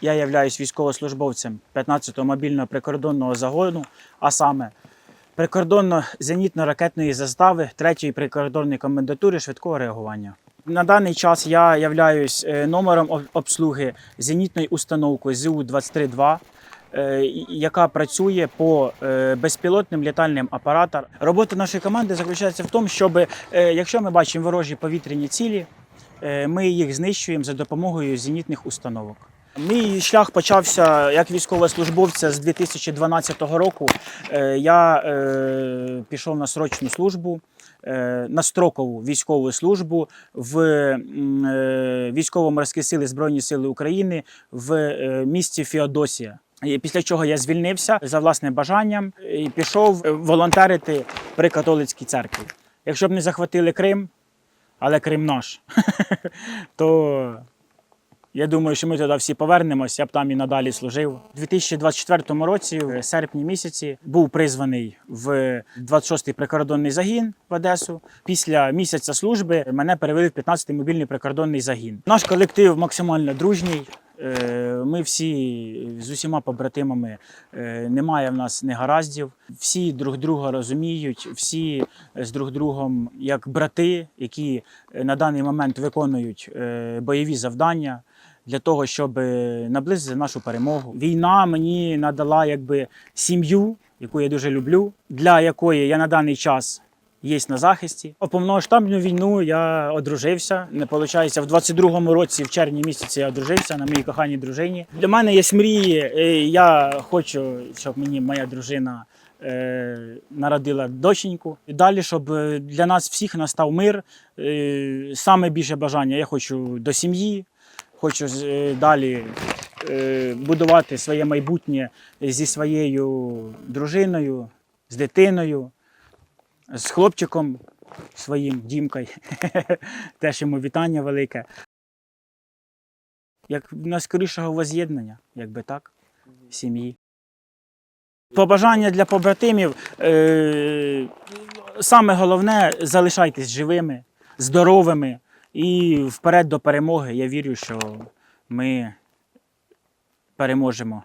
Я являюсь військовослужбовцем 15-го мобільного прикордонного загону, а саме прикордонно-зенітно-ракетної застави 3-ї прикордонної комендатури швидкого реагування. На даний час я являюсь е, номером обслуги зенітної установки ЗУ-232, е, яка працює по е, безпілотним літальним апаратам. Робота нашої команди заключається в тому, щоб якщо ми бачимо ворожі повітряні цілі, ми їх знищуємо за допомогою зенітних установок. Мій шлях почався як військовослужбовця з 2012 року. Е, Я е, пішов на срочну службу, е, на строкову військову службу в е, військово-морські сили Збройні Сили України в е, місті Феодосія. Після чого я звільнився за власним бажанням і пішов волонтерити при католицькій церкві. Якщо б не захватили Крим, але Крим наш, то я думаю, що ми туди всі повернемось, я б там і надалі служив. У 2024 році, в серпні місяці, був призваний в 26-й прикордонний загін в Одесу. Після місяця служби мене перевели в 15-й мобільний прикордонний загін. Наш колектив максимально дружній. Е, Ми всі з усіма побратимами е, немає в нас негараздів. Всі друг друга розуміють, всі з друг другом як брати, які е, на даний момент виконують е, бойові завдання для того, щоб е, наблизити нашу перемогу. Війна мені надала якби сім'ю, яку я дуже люблю, для якої я на даний час є на захисті. О повномасштабну війну я одружився. Не виходить, в 22-му році, в червні місяці, я одружився на моїй коханій дружині. Для мене є мрії. е, Я хочу, щоб мені моя дружина. е, Народила доченьку. І далі, щоб е, для нас всіх настав мир. Е, Саме більше бажання я хочу до сім'ї, хочу е, далі е, будувати своє майбутнє зі своєю дружиною, з дитиною, з хлопчиком своїм Дімкою. Теж йому вітання велике. Як найскорішого воз'єднання, якби так, сім'ї. Побажання для побратимів. Е, саме головне залишайтесь живими, здоровими і вперед до перемоги. Я вірю, що ми переможемо.